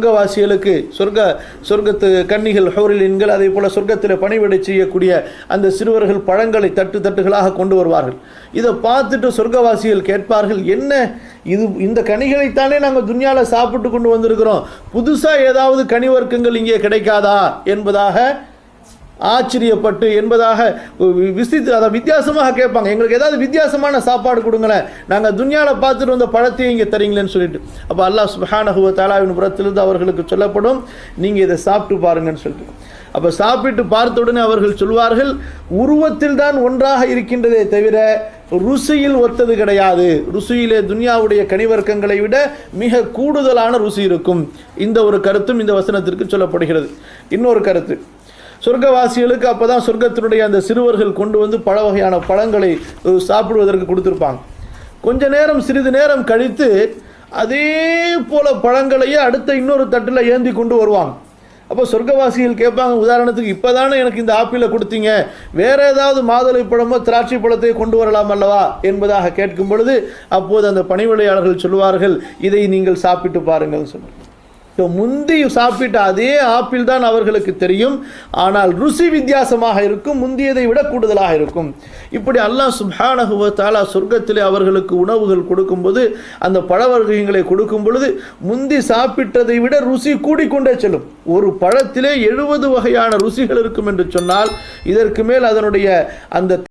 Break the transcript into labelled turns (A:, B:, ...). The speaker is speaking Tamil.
A: சொர்க்கவாசிகளுக்கு சொர்க்க சொர்க்கத்து கன்னிகள் ஹௌரிலின்கள் அதே போல சொர்க்கத்தில் பணிவிடை செய்யக்கூடிய அந்த சிறுவர்கள் பழங்களை தட்டு தட்டுகளாக கொண்டு வருவார்கள். இதை பார்த்துட்டு சொர்க்கவாசிகள் கேட்பார்கள் என்ன? இது இந்த கனிகளைத்தானே நாங்கள் துன்யாவில் சாப்பிட்டு கொண்டு வந்திருக்கிறோம். புதுசாக ஏதாவது கனி வர்க்கங்கள் இங்கே கிடைக்காதா? என்பதாக ஆச்சரியப்பட்டு என்பதாக வி- விசித்து அதை வித்தியாசமாக கேட்பாங்க. எங்களுக்கு ஏதாவது வித்தியாசமான சாப்பாடு கொடுங்களேன். நாங்கள் துன்யாவில் பார்த்துட்டு வந்த பழத்தையும் இங்கே தரீங்களேன்னு சொல்லிட்டு. அப்போ அல்லாஹ் சுபஹானஹுவ தாலாவின் புறத்திலிருந்து அவர்களுக்கு சொல்லப்படும் நீங்கள் இதை சாப்பிட்டு பாருங்கன்னு சொல்லிட்டு. அப்போ சாப்பிட்டு பார்த்த உடனே அவர்கள் சொல்வார்கள் உருவத்தில் தான் ஒன்றாக இருக்கின்றதே தவிர ருசியில் ஒத்தது கிடையாது. ருசியிலே துன்யாவுடைய கனிவர்க்கங்களை விட மிக கூடுதலான ருசி இருக்கும். இந்த ஒரு கருத்தும் இந்த வசனத்திற்கு சொல்லப்படுகிறது. இன்னொரு கருத்து. சொர்க்கவாசிகளுக்கு அப்போ தான் சொர்க்கத்தினுடைய அந்த சிறுவர்கள் கொண்டு வந்து பல வகையான பழங்களை சாப்பிடுவதற்கு கொடுத்துருப்பாங்க. கொஞ்ச நேரம் சிறிது நேரம் கழித்து அதே போல் பழங்களையே அடுத்த இன்னொரு தட்டில் ஏந்தி கொண்டு வருவாங்க. அப்போ சொர்க்கவாசிகள் கேட்பாங்க உதாரணத்துக்கு இப்போ தானே எனக்கு இந்த ஆப்பிளை கொடுத்தீங்க. வேற ஏதாவது மாதுளை பழமோ திராட்சை பழத்தை கொண்டு வரலாம் அல்லவா? என்பதாக கேட்கும் பொழுது அப்போது அந்த பணிவிளையாளர்கள் சொல்வார்கள் இதை நீங்கள் சாப்பிட்டு பாருங்கள் சொல்லுங்கள் முந்தி சாப்பிட்ட அதே ஆப்பிள் தான் அவர்களுக்கு தெரியும். ஆனால் ருசி வித்தியாசமாக இருக்கும் முந்தியதை விட கூடுதலாக இருக்கும். இப்படி அல்லாஹ் சுப்ஹானஹு சொர்க்கத்திலே அவர்களுக்கு உணவுகள் கொடுக்கும்போது அந்த பழவர்க்கங்களை கொடுக்கும் பொழுது முந்தி சாப்பிட்டதை விட ருசி கூடிக்கொண்டே செல்லும். ஒரு பழத்திலே எழுபது வகையான ருசிகள் இருக்கும் என்று சொன்னால் இதற்கு மேல் அதனுடைய அந்த